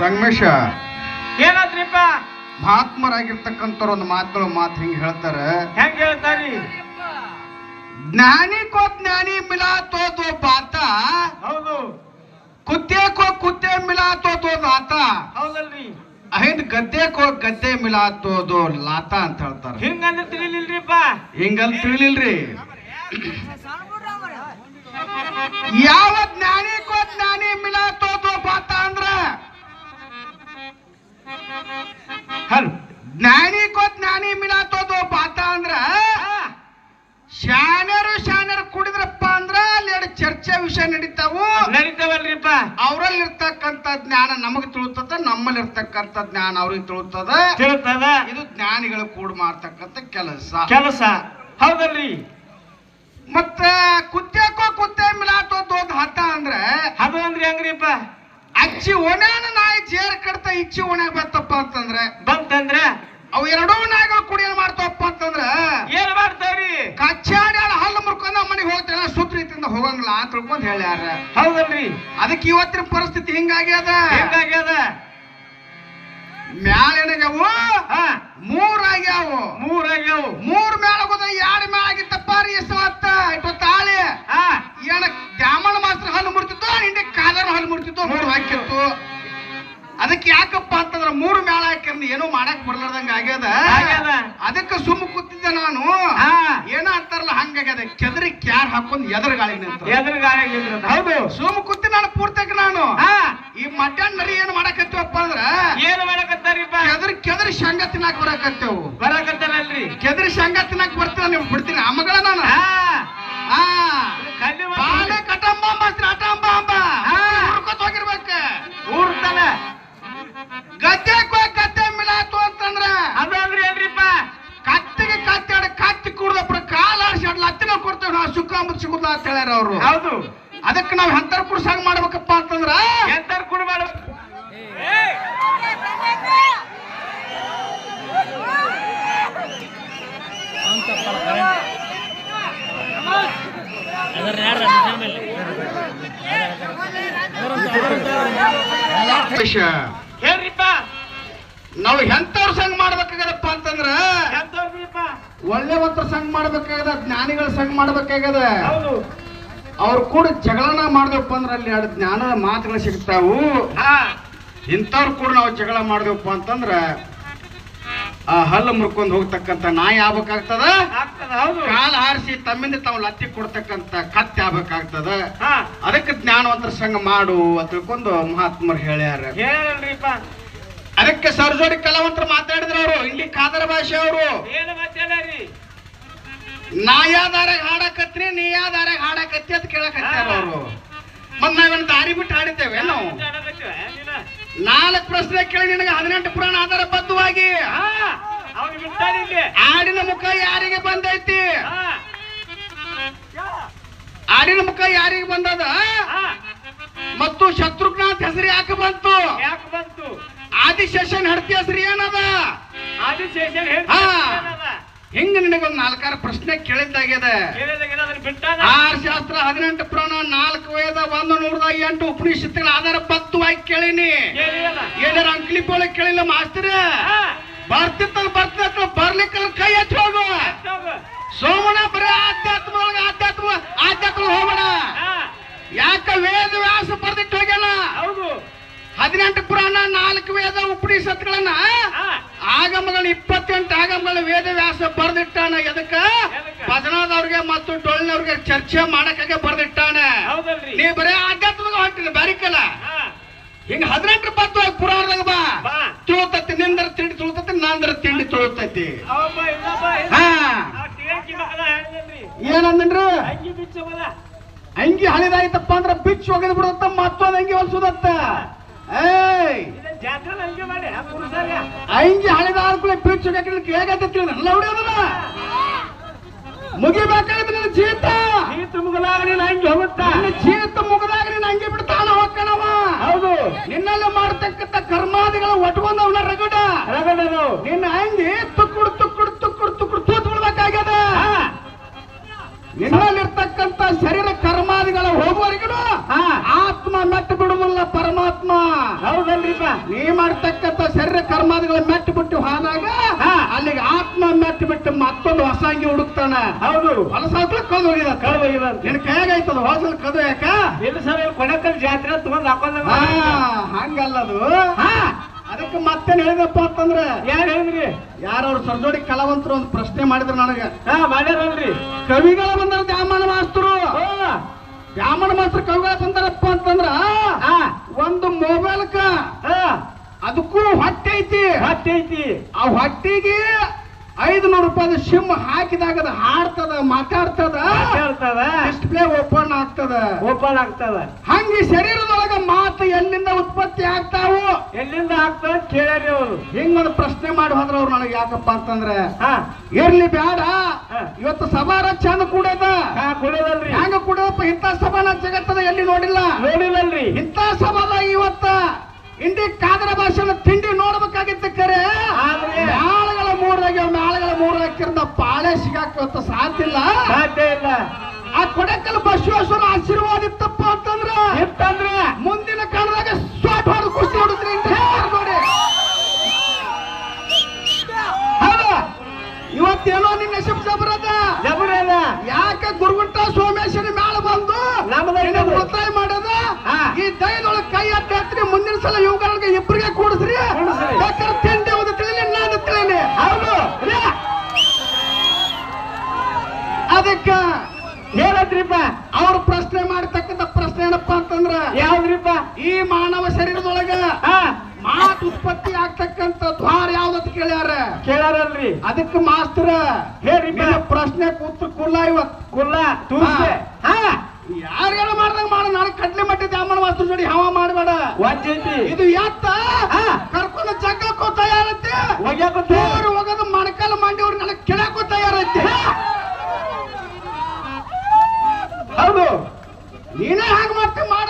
ಸಂಗಮೇಶ. ಏನಾದ್ರಿಪ್ಪ? ಮಹಾತ್ಮರಾಗಿರ್ತಕ್ಕಂಥವ್ರು ಒಂದು ಮಾತುಗಳು ಮಾತು ಹಿಂಗೆ ಹೇಳ್ತಾರೆ? ಹೆಂಗ್ ಹೇಳ್ತಾರಿ? ಜ್ಞಾನಿ ಕೋ ಜ್ಞಾನಿ ಮಿಲಾ ತೋ ಬಾತ. ಹೌದು. ಕುತ್ತೆ ಕೋ ಕುತ್ತೆ ಮಿಲಾತೋ ತೋ ಲಾತ. ಹೌದಲ್ರಿ. ಅಹಿಂದ ಗದ್ದೆ ಕೋ ಗದ್ದೆ ಮಿಲಾ ತೋ ಲಾತ ಅಂತ ಹೇಳ್ತಾರೆ. ಹಿಂಗಂದ್ರೆ ತಿಳಿಲಿಲ್ರಿಪ್ಪ? ಹಿಂಗಲ್ ತಿಳಿಲಿಲ್ರಿ. ಯಾವ ಜ್ಞಾನಿ ಕೋ ಜ್ಞಾನಿ ಮಿಲಾ ತೋ ದೋ ಬಾತ ಅಂದ್ರ? ಹಲ್ ಜ್ಞಾನಿ ಕೋ ಜ್ಞಾನಿ ಮಿಲಾತೋದು ಪಾತ ಅಂದ್ರ ಶಾನರು ಶಾನರು ಕುಡಿದ್ರಪ್ಪ ಅಂದ್ರ ಅಲ್ಲಿ ಎರಡು ಚರ್ಚೆ ವಿಷಯ ನಡೀತಾವು. ನಡೀತಾವಲ್ರಿಪ್ಪ. ಅವರಲ್ಲಿ ಇರ್ತಕ್ಕಂಥ ಜ್ಞಾನ ನಮಗ್ ತಿಳುತ್ತದ ನಮ್ಮಲ್ಲಿ ಇರ್ತಕ್ಕಂಥ ಜ್ಞಾನ ಅವ್ರಿಗೆ ತಿಳುತ್ತದ. ತಿಳುತ್ತದ. ಇದು ಜ್ಞಾನಿಗಳು ಕೂಡ ಮಾಡ್ತಕ್ಕಂಥ ಕೆಲಸ. ಕೆಲಸ. ಹೌದಲ್ರಿ. ಮತ್ತ ಕುತ್ತೆಕೋ ಕುತ್ತೆ ಮಿಲಾತೋ ದೋದ್ ಹತ ಅಂದ್ರೆ ಅದು ಅಂದ್ರೆ ಹೆಂಗ್ರಿಪ್ಪ? ಅಚ್ಚಿ ಒಣ್ಯಾನ ನಾಯಿ ಜೇರ್ ಕಡ್ತ ಇಚ್ಚಿ ಒಣ್ಯಾಗ ಬತ್ತಪ್ಪ ಅಂತಂದ್ರೆ ಬಂತಂದ್ರೆ? ಅವು ಎರಡೂ ನಾಯಿಗಳು ಕುಡಿ ಏನ್ ಮಾಡ್ತಾವಪ್ಪ ಅಂತಂದ್ರ ಏನ್ ಮಾಡ್ತಾವ್ರಿ? ಕಚ್ಚಾಡಿ ಹಲ್ಲು ಮುರ್ಕೊಂಡ ಮನೆಗೆ ಹೋಗ್ತಾನ ಸುತ್ತ ರೀತಿಯಿಂದ ಹೋಗಂಗಿಲ್ಲ ಅಂತ ತಿಳ್ಕೊಂಡ್ ಹೇಳ್ಯಾರ. ಹೌದಲ್ರಿ. ಅದಕ್ಕೆ ಇವತ್ತಿನ ಪರಿಸ್ಥಿತಿ ಹಿಂಗಾಗ್ಯದ? ಹಿಂಗಾಗ್ಯದ? ಮ್ಯಾಲಿನಗವು ಹಾ. ಮೂರ್ ಆಗ್ಯಾವು ಮೂರಾಗ್ಯಾವು ಮೂರು ಹಾಕಿತ್ತು. ಅದಕ್ಕೆ ಯಾಕಪ್ಪ ಅಂತಂದ್ರ ಮೂರು ಮೇಳ ಹಾಕಿರ್ನಿ ಏನೋ ಮಾಡಕ್ ಬರ್ಲಾರ್ದಂಗ ಆಗ್ಯದ. ಅದಕ್ಕೆ ಸುಮ್ಮ ಕೂತಿದ್ದೆ ನಾನು. ಏನೋ ಅಂತಾರಲ್ಲ ಹಂಗಾಗ್ಯದ. ಕೆದರಿ ಕ್ಯಾರ್ ಹಾಕೊಂಡ್ ಎದ್ರ ಗಾಳಿ ನಿಂತ. ಎದುರುಗಾಗಿದ್ರ ಹೌದು. ಸುಮ್ಮ ಕೂತಿ ನಾನು ಪೂರ್ತಕ್ಕೆ ನಾನು. ಹಾ. ಈ ಮಧ್ಯಾಹ್ನ ಏನ್ ಮಾಡಕತ್ತೀವಪ್ಪ ಅಂದ್ರ ಏನು ಮಾಡಕತ್ತಾರಿಪ್ಪ? ಕೆದರಿ ಕೆದರಿ ಶಂಗ ತಿನ್ನಾಕ ಬರಕತ್ತೇವು. ಬರಕತ್ತಾರಲ್ರಿ ಕೆದರಿ ಶಂಗ ತಿನ್ನಾಕ ಬರ್ತೀರ ನೀವು ಬಿಡ್ತೀನಿ. ಆ ಮಗಳ ನಾನು. ಹೇಳ್ರಿಪ್ಪ. ನಾವು ಎಂತವ್ರ ಸಂಘ ಮಾಡ್ಬೇಕಾಗದಪ್ಪ ಅಂತಂದ್ರ ಎಂತವ್ರಿಪ್ಪ ಒಳ್ಳೆ ಒಂತರ ಸಂಘ ಮಾಡ್ಬೇಕಾಗದ ಜ್ಞಾನಿಗಳ ಸಂಘ ಮಾಡ್ಬೇಕಾಗದ. ಅವ್ರು ಕೂಡ ಜಗಳನ ಮಾಡ್ದಪ್ಪ ಅಂದ್ರೆ ಅಲ್ಲಿ ಎರಡು ಜ್ಞಾನ ಮಾತುಗಳು ಸಿಗ್ತಾವು. ಇಂಥವ್ರು ಕೂಡ ನಾವು ಜಗಳ ಮಾಡ್ದೇವಪ್ಪ ಅಂತಂದ್ರ ಆ ಹಲ್ಲು ಮುರ್ಕೊಂಡು ಹೋಗ್ತಕ್ಕಂಥ ನಾಯಿ ಆಗ್ಬೇಕಾಗ್ತದ? ಕಾಲ್ ಹಾರಿಸಿ ತಮ್ಮಿಂದ ತಾವು ಲತ್ತಿ ಕೊಡ್ತಕ್ಕಂತ ಕತ್ತೆ ಆಗ್ಬೇಕಾಗ್ತದ? ಅದಕ್ಕೆ ಜ್ಞಾನವಂತರ ಸಂಘ ಮಾಡು ಅಂತ ತಿಳ್ಕೊಂಡು ಮಹಾತ್ಮರು ಹೇಳ್ಯಾರ. ಅದಕ್ಕೆ ಸರ್ಜೋಡಿ ಕಲಾವಂತರು ಮಾತಾಡಿದ್ರು ಅವರು. ಇಲ್ಲಿ ಕಾದರ ಭಾಷೆ ಅವರು. ಏನು ಮಾತಾಡ್ರಿ? ನಾಯಾದಾರ ಹಾಡಕತ್ರಿ ನೀಯಾದಾರ ಹಾಡಕತ್ತಿ ಅಂತ ಕೇಳಕತ್ತಾರ ಅವರು. ಮತ್ ನಾವೇನು ದಾರಿ ಬಿಟ್ಟು ಹಾಡಿದ್ದೇವೆ ನಾವು ನಾಲ್ಕು ಪ್ರಶ್ನೆ ಕೇಳಿ ನಿನಗೆ ಹದಿನೆಂಟು ಪುರಾಣ ಆಧಾರ ಬದ್ಧವಾಗಿ. ಆಡಿನ ಮುಖ ಯಾರಿಗೆ ಬಂದೈತಿ? ಆಡಿನ ಮುಖ ಯಾರಿಗೆ ಬಂದದ? ಮತ್ತು ಶತ್ರುಘ್ನ ಹೆಸರಿ ಯಾಕೆ ಬಂತು? ಯಾಕೆ ಬಂತು? ಆದಿಶೇಷನ್ ಹಡ್ತಿ ಹೆಸರು ಏನದ? ಆದಿಶೇಷನ್ ಹಾ. ಹಿಂಗ ನಿನಗೊಂದು ನಾಲ್ಕಾರು ಪ್ರಶ್ನೆ ಕೇಳಿದ್ದಾಗ್ಯದ. ಬಿಟ್ಟಾನ ಆರ್ ಶಾಸ್ತ್ರ ಹದಿನೆಂಟು ಪುರಾಣ ವೇದ ಒಂದು ನೂರದ ಎಂಟು ಉಪನಿಷತ್ತುಗಳ ಆಧಾರ ಬದ್ಧವಾಗಿ ಕೇಳಿನಿ. ಏನಾರ ಅಂಕಲಿ ಒಳಗೆ ಕೇಳಿಲ್ಲ ಮಾಸ್ತರ ಬರ್ತಿತ್ತ ಬರ್ತಿತ್ತ ಬರ್ಲಿಕ್ಕೆ ಕೈ ಹಚ್ಚಿ ಹೋಗು. ಸೋಮಣ ಬರೀ ಆಧ್ಯಾತ್ಮ ಒಳಗ ಆಧ್ಯಾತ್ಮ ಆಧ್ಯಾತ್ಮ ಹೋಗೋಣ. ಯಾಕ ವೇದ ವ್ಯಾಸ ಬರ್ದಿಟ್ಟು ಹೋಗ್ಯಾನ? ಹೌದು. ಹದಿನೆಂಟು ಪುರಾಣ ನಾಲ್ಕು ವೇದ ಉಪನಿಷತ್ಗಳನ್ನ? ಆಗಮಗಳ ಇಪ್ಪತ್ತೆಂಟು ಆಗಮಗಳ ವೇದ ವ್ಯಾಸ ಬರ್ದಿಟ್ಟಾನ. ಎದಕ್ಕ? ಭಜನಾದವ್ರಿಗೆ ಮತ್ತು ಟೊಳ್ಳಿನವ್ರಿಗೆ ಚರ್ಚೆ ಮಾಡಕ್ಕೆ ಬರ್ದಿಟ್ಟಾನ. ನೀ ಬರೇ ಆಧ್ಯಾತ್ಮದಾಗ ಹೊಂಟಿಲ್ಲ ಬ್ಯಾರಿಕಲ್ಲ ಹಿಂಗ ಹದಿನೆಂಟು ಬತ್ತು ಪುರಾಣದಾಗ ಬಾ. ತುಳುತತ್ತಿ ತುಳುತತಿ ನಿಂದ್ರ ತಿಂಡಿ ತುಳುತತ್ತಿ ನಂದ್ರ ತಿಂಡಿ ತುಳುತತ್ತಿ ಏನಂದ್ರಿ ಅಂಗಿ ಹಳಿದಾಯ್ತಪ್ಪ ಅಂದ್ರೆ ಬಿಚ್ಚು ಒಗೆದು ಬಿಡುತ್ತ ಮತ್ತೊಂದ್ ಅಂಗಿ ಹೊಲ್ಸುದತ್ತ ಅಂಗಿ ಹಳೆದ ಆ ಪುರುಷರ್ಯ ಅಂಗಿ ಹಳಿದಾದ ಕೂಡ ಬಿಚ್ಚು ಒಗೆಕ್ಕೆ ಹೇಗತ್ತ ಎಲ್ಲ ಹೊಡಿಯೋದಲ್ಲ ಮುಗಿಬೇಕಾಗಿದ್ರೆ ನಿನ್ನ ಜೀತ ಈ ತುಮಗಲಾಗ ನೀನು ಅಂಗಿ ಹೋಗುತ್ತಾ ನಿನ್ನ ಜೀತ ಮುಗದಾಗ ನೀನು ಅಂಗಿ ಬಿಡ್ತಾನ ಹೋಗ್ಕಣವ ಹೌದು. ನಿನ್ನಲ್ಲಿ ಮಾಡ್ತಕ್ಕಂಥ ಕರ್ಮಾದಿಗಳು ಒಟ್ಕೊಂಡವನ ರಗಡ. ರಗಡನು ನಿನ್ನ ಅಂಗಿ ಮೆಟ್ಟು ನೀ ಮಾಡ್ತಕ್ಕಂಥ ಶರೀರ ಕರ್ಮಾದಿಗಳ ಮೆಟ್ಟು ಬಿಟ್ಟು ಹೋದಾಗ ಅಲ್ಲಿಗೆ ಆತ್ಮ ಮೆಟ್ಟು ಬಿಟ್ಟು ಮತ್ತೊಂದು ಹೊಸಂಗಿ ಹುಡುಕ್ತಾನ. ಹೌದು. ಹೊಲಸ ಕದು ಹೋಗಿದ ಕಳ್ವ ನಿನ್ ಕೈಗಾಯ್ತದ ಹೊಸಲ್ ಕದು ಯಾಕ ಇಲ್ಲ ಸರ್ ಕೊಡಕಲ್ ಜಾತ್ರೆ ತಗೊಂಡ್ ಹಾಕೊಂಡ ಹಾ, ಹಂಗಲ್ಲದು ಅದಕ್ಕೆ ಮತ್ತೇನ್ ಹೇಳಿದಪ್ಪ ಅಂತಂದ್ರೆ ಯಾರು ಹೇಳಿದ್ರಿ? ಯಾರವ್ರು ಸರ್ಜೋಡಿ ಕಲಾವಂತರು ಒಂದು ಪ್ರಶ್ನೆ ಮಾಡಿದ್ರು ನನಗೆ. ಮಾಡ್ಯಾರಲ್ರಿ ಕವಿಗಳ ಬಂದ್ರೆ ದ್ಯಾಮನ ಮಾಸ್ತರು. ಬ್ರಾಹ್ಮಣ ಮಾಸ್ತರು ಕವಿಗಳ ಬಂದಾರಪ್ಪ ಅಂತಂದ್ರ ಒಂದು ಮೊಬೈಲ್ಕ ಹಾ. ಅದಕ್ಕೂ ಹೊಟ್ಟೆ ಐತಿ. ಹೊಟ್ಟೆ ಐತಿ. ಆ ಹೊಟ್ಟಿಗೆ ಐದು ನೂರು ರೂಪಾಯಿ ಸಿಮ್ ಹಾಕಿದಾಗ ಅದು ಹಾಡ್ತದ ಮಾತಾಡ್ತದ? ಹೇಳ್ತದ ಡಿಸ್ಪ್ಲೇ ಓಪನ್ ಆಗ್ತದ. ಓಪನ್ ಆಗ್ತದ. ಹಂಗೆ ಶರೀರದೊಳಗ ಮಾತು ಎಲ್ಲಿಂದ ಉತ್ಪತ್ತಿ ಆಗ್ತಾವು? ಎಲ್ಲಿಂದ ಆಗ್ತದ ಕೇಳಿ ಅವರು. ಹಿಂಗೊಂದು ಪ್ರಶ್ನೆ ಮಾಡಿ ಹೋದ್ರ ಅವ್ರು ನನಗೆ ಯಾಕಪ್ಪ ಅಂತಂದ್ರೆ ಇರ್ಲಿ ಬೇಡ. ಇವತ್ತು ಸಭಾರ ಚಂದ ಕೂಡದ. ಹಾ ಹಂಗ ಕೂಡದಪ್ಪ ಇಂಥ ಸಭಾನ ಜಗತ್ತದ ಎಲ್ಲಿ ನೋಡಿಲ್ಲ? ನೋಡಿಲ್ಲಲ್ರಿ. ಇಂಥ ಸಭಾದ ಇವತ್ತ ಇಂಡಿ ಕಾದರ ಭಾಷೆನ ಪಾಳೆ ಸಿಗಾಕ ಇವತ್ತು ಸಾಧ್ಯಿಲ್ಲ ಸಾಧ್ಯ ಇಲ್ಲ. ಆ ಕೊಡಕಲ್ ಬಸವೇಶ್ವರ ಆಶೀರ್ವಾದ ಇತ್ತಪ್ಪ ಅಂತಂದ್ರ ಇತ್ತಂದ್ರೆ? ಮುಂದಿನ ಕಾಲದಾಗ ಸ್ವಾಟ್ ಹೊಡೆದು ಕುಸ್ತಿ ಹೊಡಿದ್ರಿ ನೋಡಿ? ಇವತ್ತೇನೋ ನಿನ್ನ ಹೆಸರು ಜಬರದ? ಜಬರದ. ಯಾಕ ಗುರುಗುಂಟ ಸೋಮೇಶ್ವರ ಮ್ಯಾಲ ಬಂದು ಒತ್ತಾಯ ಮಾಡದ. ಈ ದಯದೊಳಗೆ ಕೈ ಅಡ್ಡಾತ್ರಿ ಮುಂದಿನ ಸಲ ಇವುಗಳಿಗೆ ಇಬ್ಬರಿಗೆ ಕೂಡಿಸ್ರಿ ಕೂಡಿಸ್ರಿ. ಬೇಕಾದ್ರೆ ತಿಂಡಿ ಒಂದು ತಿಳಿಲಿ ನಾನು ತಿಳಿಲಿ ಹೌದು ಅದೇ. ಅದಕ್ಕ ಹೇಳದ್ರಿಪ್ಪ ಅವ್ರ ಪ್ರಶ್ನೆ ಮಾಡತಕ್ಕಂತ ಪ್ರಶ್ನೆ ಏನಪ್ಪಾ ಅಂತಂದ್ರ ಯಾವ್ದ್ರಿಪ್ಪ? ಈ ಮಾನವ ಶರೀರದೊಳಗ ಮಾತು ಉತ್ಪತ್ತಿ ಆಗ್ತಕ್ಕಂತ ದ್ವಾರ ಯಾವ್ದಂತ ಕೇಳ್ಯಾರ? ಕೇಳಾರಲ್ರಿ ಅದಕ್ಕೆ ಮಾಸ್ತರ ನಿನ್ನ ಪ್ರಶ್ನೆ ಕೂತ್ರ ಕುಲ್ಲ ಇವತ್. ಕುಲ್ಲ ತೂರ್ಸೆ. ಹಾ. ಯಾರ್ಯಾರು ಮಾಡ್ದಂಗ ಮಾಡ ನಾಳೆ ಕಡ್ಲೆ ಮಟ್ಟಿ ದ್ಯಾಮಣ ಮಾಸ್ತರ ಜೋಡಿ ಹವ ಮಾಡಬೇಡ. ವಜ್ಜೈತಿ ಇದು ಎತ್ತ. ಕರ್ಕೊಂಡು ಜಗ್ಗಕ್ಕೂ ತಯಾರತ್ತೆ. ಹೋಗೋದು ಮಣಕಾಲ ಮಂಡಿ ಅವ್ರ ನನಗೆ ಕೆಳಕ್ಕೂ ತಯಾರೈತಿ ಹೌದು ನೀನೇ ಹಾಗೆ ಮತ್ತೆ ಮಾಡೋದ್ರ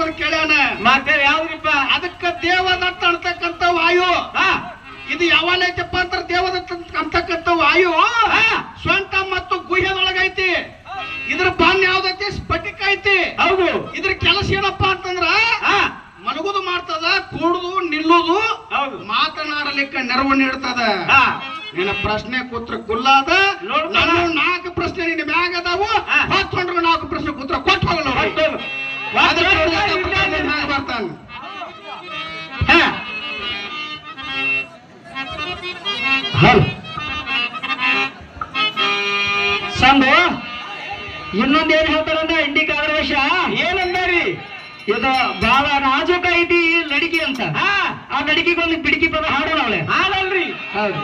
ತಿಳ್ಕೊಂಡು ಕೇಳ್ಯಾನ? ಮತ್ತೆ ಯಾವ್ದಪ್ಪ ಅದಕ್ಕ ದೇವದತ್ತ ಅಂತಕ್ಕಂಥ ವಾಯು. ಇದು ಯಾವಲ್ಲೈತಪ್ಪ ಅಂತ ದೇವದತ್ತ ಅಂತಕ್ಕಂಥ ವಾಯು. ಸ್ವಂತ ಮತ್ತು ಗುಹ್ಯದೊಳಗೈತಿ ಇದ್ರ ಬಾನ್ ಯಾವ್ದೈತಿ? ಸ್ಫಟಿಕ ಐತಿ. ಹೌದು. ಇದ್ರ ಕೆಲಸ ಏನಪ್ಪಾ ಅಂತಂದ್ರ ಹಾ. ಮಲಗುದು ಮಾಡ್ತದ ಕೂಡುದು ನಿಲ್ಲುದು ಮಾತನಾಡಲಿಕ್ಕೆ ನೆರವು ನೀಡ್ತದ. ನಿನ್ನ ಪ್ರಶ್ನೆ ಕೂತ್ರ ಕುಲ್ಲಾದ ನಾಲ್ಕು ಪ್ರಶ್ನೆ ನಿನ್ನ ಮ್ಯಾಗ ಅದಾವು. ನಾಲ್ಕು ಪ್ರಶ್ನೆ ಕೂತ್ರ ಕೊಟ್ಟು ಹೋಗಲ್ಲ ಬರ್ತಾನ ಸಂಭು ಇನ್ನೊಂದೇನ್ ಹೇಳ್ತಾರಂದ್ರ ಇಂಡಿ ಕಾಂಗ್ರೆಸ್ ಏನಂದಾರಿ? ಇದು ಬಹಳ ನಾಜೂಕ ಐತಿ ಲಡಿಕೆ ಅಂತ. ಆ ಲಡಿಕೆಗೆ ಒಂದು ಬಿಡಿಕಿ ಪದ ಹಾಡೋಣ ಅವಳೆ. ಹಾಡಲ್ರಿ ಹೌದು.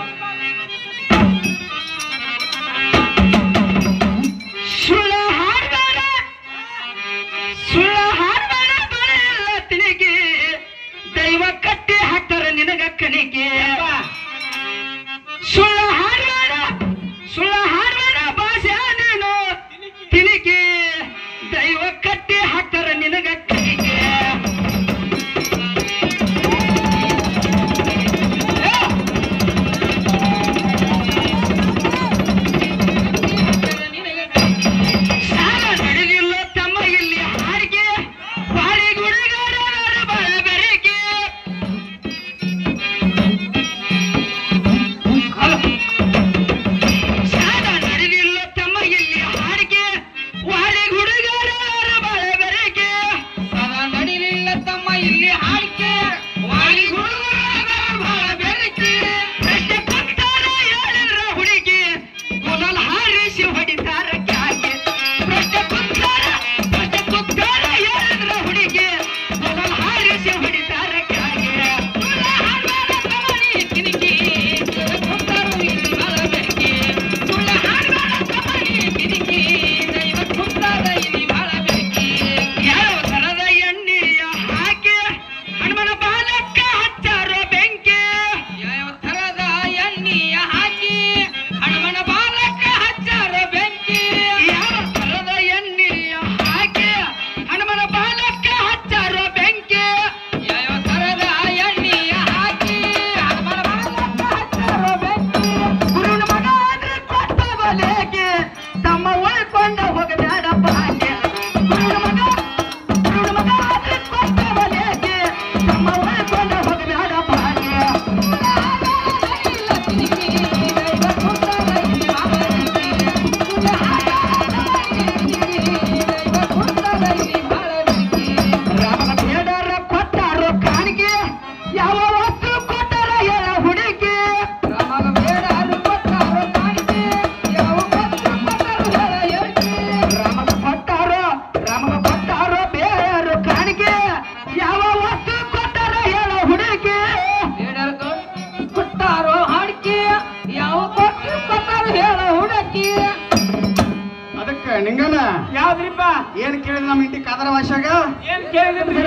ಏನ್ ಕೇಳಿದ್ರಿ ನಮ್ಮ ಇಂಟಿ ಕಾದರ ಭಾಷಾಗ? ಏನ್ ಕೇಳಿದ್ರಿ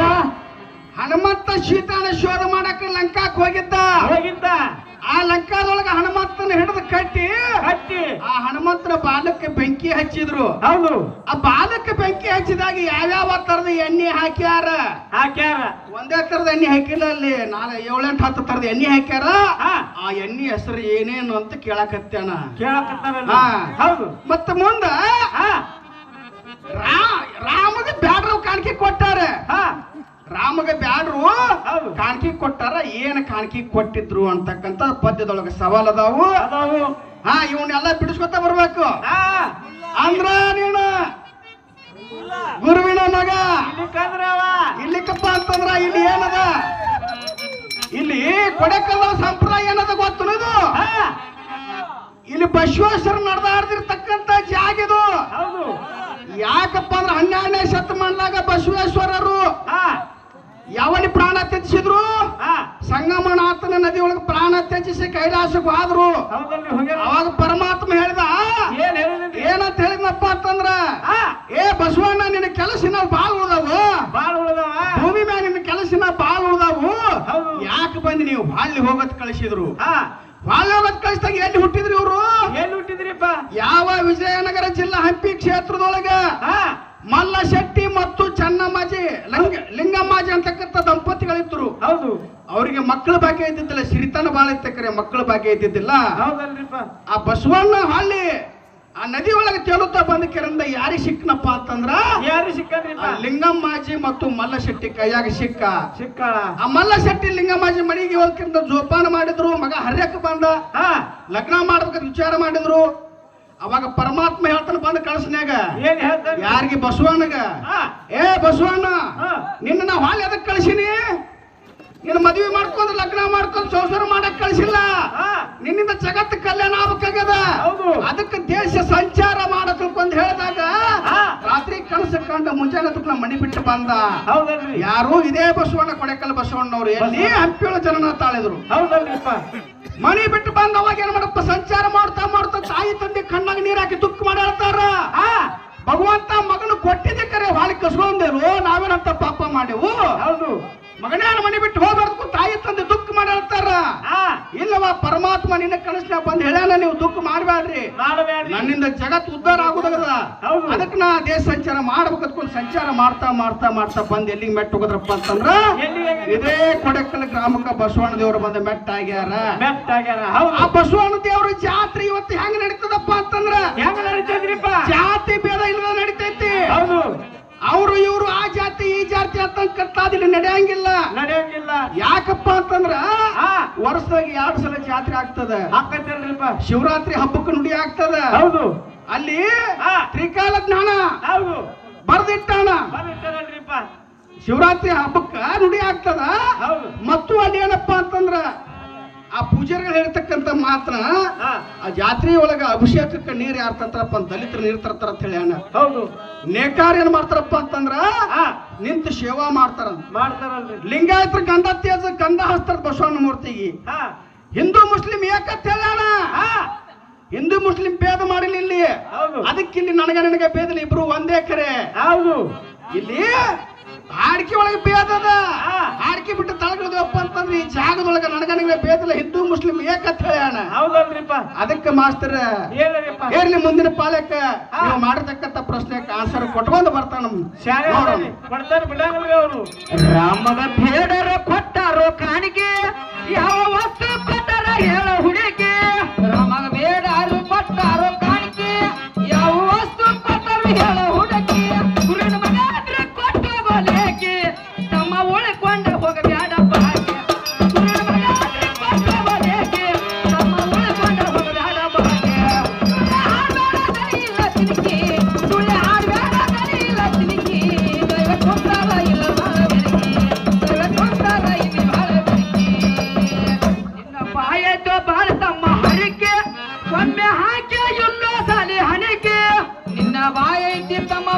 ಹನುಮಂತ ಶೀತಾನ ಶೋಧ ಮಾಡಕ್ಕೆ ಲಂಕಾಕ್ ಹೋಗಿದ್ದ. ಹೋಗಿದ್ದ. ಆ ಲಂಕಾದೊಳಗ ಹನುಮಂತನ ಹಿಡಿದು ಕಟ್ಟಿ ಕಟ್ಟಿ. ಆ ಹನುಮಂತನ ಬಾಲಕ್ಕೆ ಬೆಂಕಿ ಹಚ್ಚಿದ್ರು. ಹೌದು. ಆ ಬಾಲಕ್ಕೆ ಬೆಂಕಿ ಹಚ್ಚಿದಾಗ ಯಾವ್ಯಾವ ತರದ ಎಣ್ಣೆ ಹಾಕ್ಯಾರ? ಹಾಕ್ಯಾರ. ಒಂದೇ ತರದ ಎಣ್ಣೆ ಹಾಕಿಲ್ಲ ಅಲ್ಲಿ. ನಾಳೆ ಏಳೆಂಟು ಹತ್ತು ತರದ ಎಣ್ಣೆ ಹಾಕ್ಯಾರ? ಆ ಎಣ್ಣೆ ಹೆಸರು ಏನೇನು ಅಂತ ಕೇಳಕತ್ತೇನ. ಕೇಳಕತ್ತ. ಹೌದು. ಮತ್ತ ಮುಂದ ರಾಮಗ ಬ್ಯಾಡ್ರು ಕಾಣಿಕೆ ಕೊಟ್ಟಾರೆ. ಹ. ರಾಮಗೆ ಬ್ಯಾಡ್ರು ಕಾಣಿಕೆ ಕೊಟ್ಟಾರ ಏನ್ ಕಾಣಿಕೆ ಕೊಟ್ಟಿದ್ರು ಅಂತಕ್ಕಂತ ಪದ್ಯದೊಳಗೆ ಸವಾಲ್ ಅದಾವು. ಅದಾವು. ಹಾ ಇವನ್ನೆಲ್ಲ ಬಿಡಿಸ್ಕೊತ ಬರ್ಬೇಕು. ಅಂದ್ರ ನೀನು ಗುರುವಿನ ಮಗ. ಇಲ್ಲಿ ಕಂದ್ರವ ಇಲ್ಲಿಕಪ್ಪ ಅಂತಂದ್ರ ಇಲ್ಲಿ ಏನದ? ಇಲ್ಲಿ ಕೊಡೆಕಲ್ಲ ಸಂಪ್ರದಾಯ ಏನದ ಗೊತ್ತು ಇಲ್ಲಿ ಬಸವೇಶ್ವರ ನಡೆದಾಡ್ದಿರ್ತಕ್ಕಂತ ಜಾಗ ಇದು. ಹೌದು. ಯಾಕಪ್ಪ ಅಂದ್ರೆ ಹನ್ನೆರಡನೇ ಶತಮಾನದಾಗ ಬಸವೇಶ್ವರರು ಯಾವನಿ ಪ್ರಾಣ ತ್ಯಜಿಸಿದ್ರು? ಸಂಗಮನಾಥನ ನದಿ ಒಳಗೆ ಪ್ರಾಣ ತ್ಯಜಿಸಿ ಕೈಲಾಸಕ್ಕೆ ಹೋದ್ರು. ಅವಾಗ ಪರಮಾತ್ಮ ಹೇಳಿದ ಏನ್ ಏನಂತ ಹೇಳಿದ್ನಪ್ಪ ಅಂತಂದ್ರ ಏ ಬಸವಣ್ಣ ನಿನ್ನ ಕೆಲಸಿನ ಬಾಳ್ ಉಳ್ದಾವು. ಭೂಮಿ ಮ್ಯಾಗ ನಿನ್ನ ಕೆಲಸಿನ ಬಾಳ್ ಉಳ್ದಾವು. ಯಾಕೆ ಬಂದು ನೀವು ಬಾಲ್ಯ ಹೋಗೋದ್ ಕಳಿಸಿದ್ರು? ಬಾಳ್ಲಿ ಹೋಗೋದ್ ಕಳಿಸಿದಾಗ ಎಲ್ಲಿ ಹುಟ್ಟಿದ್ರಿ ಇವರು ಎಲ್ಲಿ ಹುಟ್ಟಿದ್ರಿಪ್ಪ ಯಾವ ಜಿಲ್ಲಾ ಹಂಪಿ ಕ್ಷೇತ್ರದೊಳಗ ಮಲ್ಲ ಶೆಟ್ಟಿ ಮತ್ತು ಚನ್ನಮ್ಮಾಜಿ ಲಿಂಗ ಲಿಂಗಮ್ಮಾಜಿ ಅಂತಕ್ಕಂಥ ದಂಪತಿಗಳಿದ್ರು. ಹೌದು. ಅವರಿಗೆ ಮಕ್ಕಳ ಭಾಗ್ಯ ಇದ್ದಿದ್ದಿಲ್ಲ ಸಿರಿತನ ಬಾಳ ಇತ್ತಕ್ರೆ ಮಕ್ಕಳ ಭಾಗ್ಯ ಇದ್ದಿದ್ದಿಲ್ಲ. ಆ ಬಸವಣ್ಣ ಹಳ್ಳಿ ಆ ನದಿ ಒಳಗೆ ತೇಲುತ್ತಾ ಬಂದ ಕೆರಿಂದ ಯಾರಿಗೆ ಸಿಕ್ಕನಪ್ಪ ಅಂತಂದ್ರ? ಯಾರಿ ಸಿಕ್ಕ ಲಿಂಗಮ್ಮಾಜಿ ಮತ್ತು ಮಲ್ಲ ಶೆಟ್ಟಿ ಕೈಯಾಗ ಸಿಕ್ಕ. ಸಿಕ್ಕ ಆ ಮಲ್ಲ ಶೆಟ್ಟಿ ಲಿಂಗಮ್ಮಾಜಿ ಮನೆಗೆ ಹೋಗ್ಕಿಂತ ಜೋಪಾನ ಮಾಡಿದ್ರು ಮಗ ಹರ್ಯಕ್ಕೆ ಬಂದ. ಲಗ್ನ ಮಾಡ್ಬೇಕಂತ ವಿಚಾರ ಮಾಡಿದ್ರು. ಅವಾಗ ಪರಮಾತ್ಮ ಹೇಳ್ತಾನ ಬಂದ ಕಳಸನ್ಯಾಗ. ಏನ್ ಹೇಳ್ತಾನೆ? ಯಾರಿಗೆ? ಬಸವಣ್ಣಗ. ಏ ಬಸವಣ್ಣ. ನಿನ್ನ ನಾವು ಹಾಲಿ ಅದಕ್ಕೆ ಕಳಿಸಿನಿ? ನಿನ್ನ ಮದುವೆ ಮಾಡ್ಕೊಂಡು ಲಗ್ನ ಮಾಡ್ಕೊಂಡು ಸಂಸಾರ ಮಾಡಕ್ ಕಳಿಸಿಲ್ಲ. ನಿನ್ನಿಂದ ಜಗತ್ತು ಕಲ್ಯಾಣ ಆಗ್ಬೇಕಾಗದ. ಅದಕ್ಕೆ ದೇಶ ಸಂಚಾರ ಮಾಡಬೇಕು ಹೇಳಿದಾಗ ರಾತ್ರಿ ಕನಸು ಕಂಡ ಮುಂಜಾನೆ ತುಕ್ ಮಣಿ ಬಿಟ್ಟು ಬಂದ. ಯಾರು ಇದೇ ಬಸವಣ್ಣ ಕೊಡೆಕಲ್ ಬಸವಣ್ಣವ್ರು ಎಲ್ಲಿ ಹಂಪಿಯೊಳ ಜನನ ತಾಳಿದ್ರು. ಮಣಿ ಬಿಟ್ಟು ಬಂದ ಅವಾಗ ಏನ್ ಮಾಡಪ್ಪ? ಸಂಚಾರ ಮಾಡ್ತಾ ತಂದೆ ಕಣ್ಣಾಗ ನೀರ್ ಹಾಕಿ ದುಃಖ ಮಾಡ್ಯಾಳ್ತಾರ ಹಾ ಭಗವಂತ ಮಗನು ಕೊಟ್ಟಿದ್ದೆ ಕರೆ ಹಾಳಿ ಕಸ್ಕೊಂಡೇರು ನಾವೇನಂತ ಪಾಪ ಮಾಡೆವು? ಹೌದು. ಮಗನೇ ಮನೆ ಬಿಟ್ಟು ಹೋಗ್ಬಾರ್ದು ತಾಯಿ ತಂದೆ ದುಃಖ ಮಾಡ್ತಾರ ಹಾ. ಇಲ್ಲವ ಪರಮಾತ್ಮ ನಿನ್ನ ಕನಸಿನ ಬಂದ್ ಹೇಳ ನೀವು ದುಃಖ ಮಾಡಬೇಡ್ರಿ ನನ್ನಿಂದ ಜಗತ್ ಉದ್ಧಾರ ಆಗುದಾಗದ. ಅದಕ್ಕೆ ನಾ ದೇಶ ಸಂಚಾರ ಮಾಡ್ಬೇಕಂದ್ಕೊಂಡು ಸಂಚಾರ ಮಾಡ್ತಾ ಮಾಡ್ತಾ ಮಾಡ್ತಾ ಬಂದ್ ಎಲ್ಲಿಗೆ ಮೆಟ್ಟ ಹೋಗದ್ರಪ್ಪ ಅಂತಂದ್ರ? ಇದೇ ಕೊಡೆಕಲ್ ಗ್ರಾಮಕ್ಕ ಬಸವಣ್ಣ ದೇವರು ಬಂದ ಮೆಟ್ಟ ಆಗ್ಯಾರ. ಮೆಟ್ಟ ಆಗ್ಯಾರ ಆ ಬಸವಣ್ಣ ದೇವ್ರ ಜಾತ್ರೆ ಇವತ್ತು ಹೆಂಗ್ ನಡೀತದಪ್ಪ ಅಂತಂದ್ರ? ಹೆಂಗ್ ನಡೀತದ್ರಿಪ್ಪ? ಜಾತಿ ಅಂತ ನಡೆಯಂಗಿಲ್ಲ. ನಡೆಯಂಗಿಲ್ಲ. ಯಾಕಪ್ಪ ಅಂತಂದ್ರ ವರ್ಷದಾಗ ಎರಡು ಸಲ ಜಾತ್ರೆ ಆಗ್ತದ. ಹಾಕತ್ತಲ್ರಿಪ್ಪ ಶಿವರಾತ್ರಿ ಹಬ್ಬಕ್ಕೆ ನುಡಿ ಆಗ್ತದ. ಹೌದು. ಅಲ್ಲಿ ತ್ರಿಕಾಲ ಜ್ಞಾನ ಹೌದು. ಬಂದಿರ್ತಾರಲ್ರಿಪ್ಪ ಶಿವರಾತ್ರಿ ಹಬ್ಬಕ್ಕ ನುಡಿ ಆಗ್ತದ. ಹೌದು. ಮತ್ತು ಅಲ್ಲಿ ಏನಪ್ಪಾ ಅಂತಂದ್ರ ಆ ಪೂಜಾರಿಗಳು ಹೇಳ್ತಕ್ಕಂಥ ಮಾತ್ರ ಆ ಜಾತ್ರೆ ಒಳಗ ಅಭಿಷೇಕಕ್ಕೆ ನೀರ್ ಯಾರು ತರ್ತಾರಪ್ಪ ಅಂತ ದಲಿತರು ನೀರ್ ತರ್ತಾರ ಅಂತ ಹೇಳಿ ಹೌದು. ನೇಕಾರ ಏನ್ ಮಾಡ್ತಾರಪ್ಪ ಅಂತಂದ್ರ ನಿಂತು ಸೇವಾ ಮಾಡ್ತಾರ. ಮಾಡ್ತಾರಲ್ರಿ. ಲಿಂಗಾಯತ್ರ ಗಂಧ ತೇಜ ಗಂಧ ಹಸ್ತಾರ ಬಸವಣ್ಣ ಮೂರ್ತಿಗೆ. ಹಿಂದೂ ಮುಸ್ಲಿಂ ಏಕತ್ ಹೇಳ ಹಿಂದೂ ಮುಸ್ಲಿಂ ಭೇದ ಮಾಡಿಲ್ಲ ಇಲ್ಲಿ. ಅದಕ್ಕಿಲ್ಲಿ ಅದಕ್ಕೆ ಇಲ್ಲಿ ನನಗೆ ನನಗೆ ಭೇದ ಇಬ್ರು ಒಂದೇ ಕರೆ. ಹೌದು. ಇಲ್ಲಿ ಹಾಡಿಕೆ ಒಳಗೆ ಬೇದದ. ಹಾಡಿಕೆ ಬಿಟ್ಟು ತಳಗಿಳಿದಪ್ಪ ಅಂತಂದ್ರೆ ಈ ಜಾಗದೊಳಗೆ ನನಗನಿಗೆ ಬೇದಲ್ಲ ಹಿಂದೂ ಮುಸ್ಲಿಂ ಏಕತ್ ಹೇಳ್ಯಾಣ ಹೌದಲ್ರಿಪ್ಪ. ಅದಕ್ಕೆ ಮಾಸ್ತರ್ ಇರ್ಲಿ ಮುಂದಿನ ಪಾಲಕ ನೀವು ಮಾಡತಕ್ಕಂತ ಪ್ರಶ್ನೆಗೆ ಆನ್ಸರ್ ಕೊಟ್ಕೊಂಡು ಬರ್ತಾನ ಅವರು. ರಾಮಗ ಬೇಡರ ಕೊಟ್ಟಾರೋ ಕಾಣಿಕೆ ಯಾವ ವಸ್ತು ಕೊಟ್ಟಾರ ಹೇಳ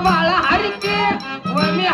वाला हर के वो में